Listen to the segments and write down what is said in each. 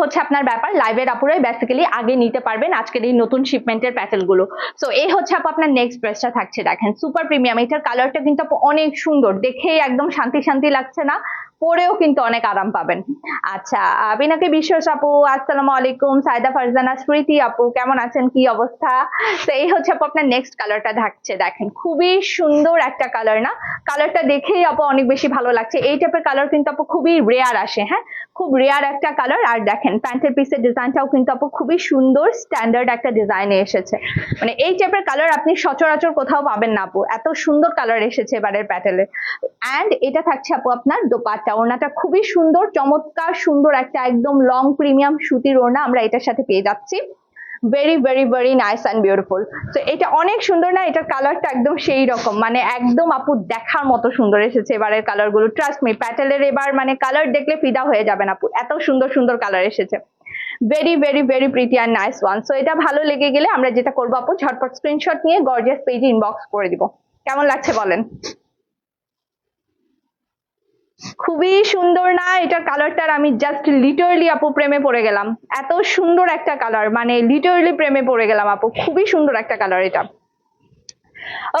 হচ্ছে আপনার ব্যাপার। লাইভের আপুরাই বেসিক্যালি আগে নিতে পারবেন আজকের এই নতুন শিপমেন্টের প্যাটেলগুলো। সো এই হচ্ছে আপু আপনার নেক্সট ড্রেসটা থাকছে, দেখেন। সুপার প্রিমিয়াম এটার কালারটা কিন্তু অনেক সুন্দর। দেখেই একদম শান্তি শান্তি লাগছে না? পরেও কিন্তু অনেক আরাম পাবেন। আচ্ছা আহ, বিশ্বাস আপু আসসালামু আলাইকুম সাইদা ফারজানা স্মৃতি আপু কেমন আছেন? কি অবস্থা? তো এই হচ্ছে আপু আপনার নেক্সট কালারটা থাকছে দেখেন। খুবই সুন্দর একটা কালার না? কালারটা দেখেই আপু অনেক বেশি ভালো লাগছে। এই টাইপের কালার কিন্তু আপু খুবই রেয়ার আসে হ্যাঁ? খুব রেয়ার একটা কালার আর দেখেন প্যান্টের পিসের ডিজাইনটাও কিন্তু আপু খুবই সুন্দর স্ট্যান্ডার্ড একটা ডিজাইনে এসেছে। মানে এই টাইপের কালার আপনি সচরাচর কোথাও পাবেন না আপু। এত সুন্দর কালার এসেছে এবারের প্যাটেলে অ্যান্ড এটা থাকছে আপু আপনার দোপাট্টা। ওড়নাটা খুবই সুন্দর, চমৎকার, সুন্দর একটা একদম লং প্রিমিয়াম সুতির ওড়না আমরা এটার সাথে পেয়ে যাচ্ছি। Very very very nice and beautiful তো এটা অনেক সুন্দর না, এটার কালারটা একদম সেই রকম মানে একদম আপু দেখার মতো সুন্দর এসেছে এবারের কালারগুলো ট্রাস্ট মি প্যাটেলের এবার মানে কালার দেখলে ফিদা হয়ে যাবেন আপু, এত সুন্দর সুন্দর কালার এসেছে। Very very very pretty and nice one so এটা ভালো লেগে গেলে আমরা যেটা করব আপু, ঝটপট স্ক্রিনশট নিয়ে গর্জিয়াস পেজে ইনবক্স করে দিব। কেমন লাগছে বলেন? খুবই সুন্দর না? এটা কালারটার আমি জাস্ট লিটারলি আপু প্রেমে পড়ে গেলাম। এত সুন্দর একটা কালার মানে লিটারলি প্রেমে পড়ে গেলাম আপু। খুবই সুন্দর একটা কালার এটা।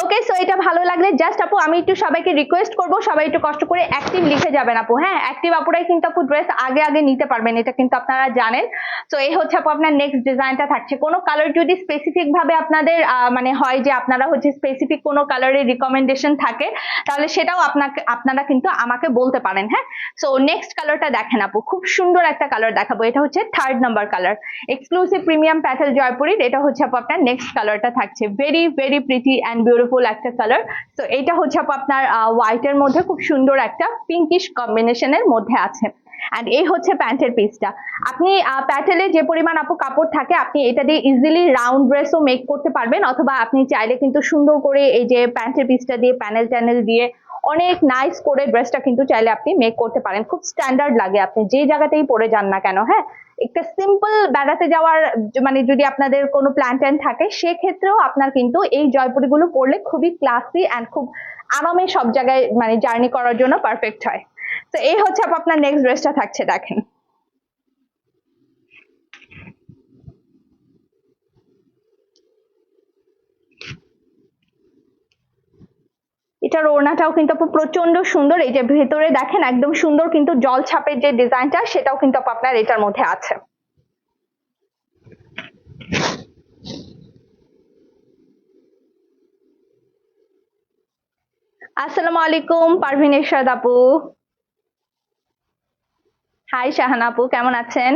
ওকে সো এটা ভালো লাগলে জাস্ট আপু, আমি একটু সবাইকে রিকোয়েস্ট করব, সবাই একটু কষ্ট করে অ্যাক্টিভ লিখে যাবেন আপু হ্যাঁ? অ্যাক্টিভ আপুরাই কিন্তু আপু ড্রেস আগে আগে নিতে পারবেন, এটা কিন্তু আপনারা জানেন। তো এই হচ্ছে আপু আপনার নেক্সট ডিজাইনটা থাকছে। কোনো কালার যদি স্পেসিফিক ভাবে আপনাদের মানে হয় যে আপনারা হচ্ছে স্পেসিফিক কোনো কালারের রিকমেন্ডেশন থাকে, তাহলে সেটাও আপনাকে, আপনারা কিন্তু আমাকে বলতে পারেন হ্যাঁ? সো নেক্সট কালারটা দেখেন আপু, খুব সুন্দর একটা কালার দেখাবো, এটা হচ্ছে third number colour exclusive premium Patel জয়পুরির এটা হচ্ছে আপু আপনার নেক্সট কালারটা থাকছে। Very very pretty and beautiful একটা কালার তো এটা হচ্ছে আপু আপনার হোয়াইটের মধ্যে খুব সুন্দর একটা পিঙ্কিশ কম্বিনেশনের মধ্যে আছে। অ্যান্ড এই হচ্ছে প্যান্টের পিসটা আপনি প্যাটেলে যে পরিমাণ আপু কাপড় থাকে, আপনি এটা দিয়ে ইজিলি রাউন্ড ড্রেসও মেক করতে পারবেন, অথবা আপনি চাইলে কিন্তু সুন্দর করে এই যে প্যান্টের পিসটা দিয়ে প্যানেল ট্যানেল দিয়ে অনেক নাইস করে ড্রেসটা কিন্তু চাইলে আপনি মেক করতে পারেন। খুব স্ট্যান্ডার্ড লাগে আপনি যে জায়গাতেই পরে যান না কেন হ্যাঁ? একটা সিম্পল বেড়াতে যাওয়ার মানে যদি আপনাদের কোনো প্ল্যান ট্যান থাকে, সেক্ষেত্রেও আপনার কিন্তু এই জয়পুরিগুলো পড়লে খুবই ক্লাসি অ্যান্ড খুব আরামে সব জায়গায় মানে জার্নি করার জন্য পারফেক্ট হয়। তো এই হচ্ছে আপনার নেক্সট ড্রেসটা থাকছে, দেখেন। এটার ওড়নাটাও কিন্তু আপু প্রচণ্ড সুন্দর। এই যে ভেতরে দেখেন একদম সুন্দর কিন্তু জল ছাপের যে ডিজাইনটা, সেটাও কিন্তু আপু আপনার এটার মধ্যে আছে। আসসালামু আলাইকুম, পারভিন ইরশাদ আপু। হাই শাহানা আপু, কেমন আছেন?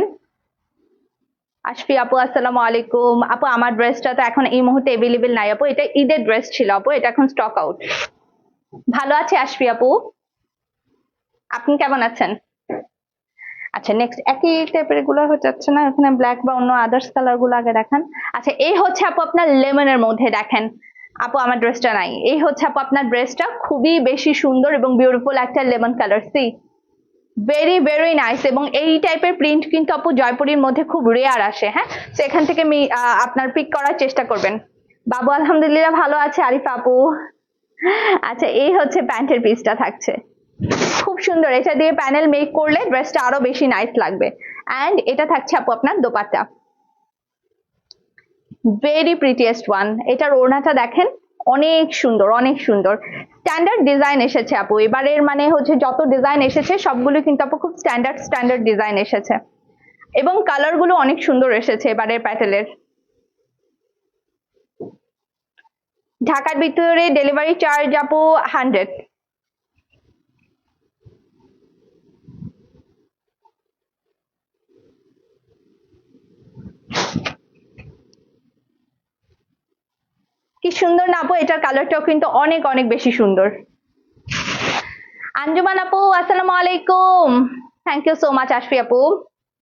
আশফি আপু, আসসালামু আলাইকুম। আপু, আমার ড্রেসটা তো এখন এই মুহূর্তে এভেলেবেল নাই আপু। এটা ঈদের ড্রেস ছিল আপু, এটা এখন স্টক আউট ভালো আছে আশফি আপু? আপনি কেমন আছেন? আচ্ছা নেক্সট একই টাইপেরগুলো যাচ্ছে না? এখানে ব্ল্যাক বা অন্য আদার্স কালারগুলো আগে দেখান। আচ্ছা এই হচ্ছে আপু আপনার লেমনের মধ্যে দেখেন। আপু, আমার ড্রেসটা নাই। এই হচ্ছে আপু আপনার ড্রেসটা খুবই বেশি সুন্দর এবং বিউটিফুল একটা lemon colour see very very nice এবং এই টাইপের প্রিন্ট কিন্তু আপু জয়পুরীর মধ্যে খুব রেয়ার আসে হ্যাঁ? তো এখান থেকে আপনার পিক করার চেষ্টা করবেন। বাবু, আলহামদুলিল্লাহ ভালো আছে, আরিফ আপু। আচ্ছা এই হচ্ছে প্যান্টের পিসটা থাকছে। খুব সুন্দর, এটা দিয়ে প্যানেল মেক করলে ড্রেসটা আরও বেশি নাইস লাগবে। অ্যান্ড এটা থাকছে আপু আপনার দোপাট্টা। ভেরি প্রিটিয়েস্ট ওয়ান এটার ওড়নাটা দেখেন, অনেক সুন্দর অনেক সুন্দর। স্ট্যান্ডার্ড ডিজাইন এসেছে আপু। এবারের মানে হচ্ছে যত ডিজাইন এসেছে, সবগুলো কিন্তু আপু খুব স্ট্যান্ডার্ড স্ট্যান্ডার্ড ডিজাইন এসেছে। এবং কালারগুলো অনেক সুন্দর এসেছে এবারের প্যাটেলের। ঢাকার ভিতরে ডেলিভারি চার্জ আপু হান্ড্রেড কি সুন্দর না আপু? এটার কালারটাও কিন্তু অনেক অনেক বেশি সুন্দর। আঞ্জুমান আপু, আসসালামু আলাইকুম। Thank you so much Ashfi আপু।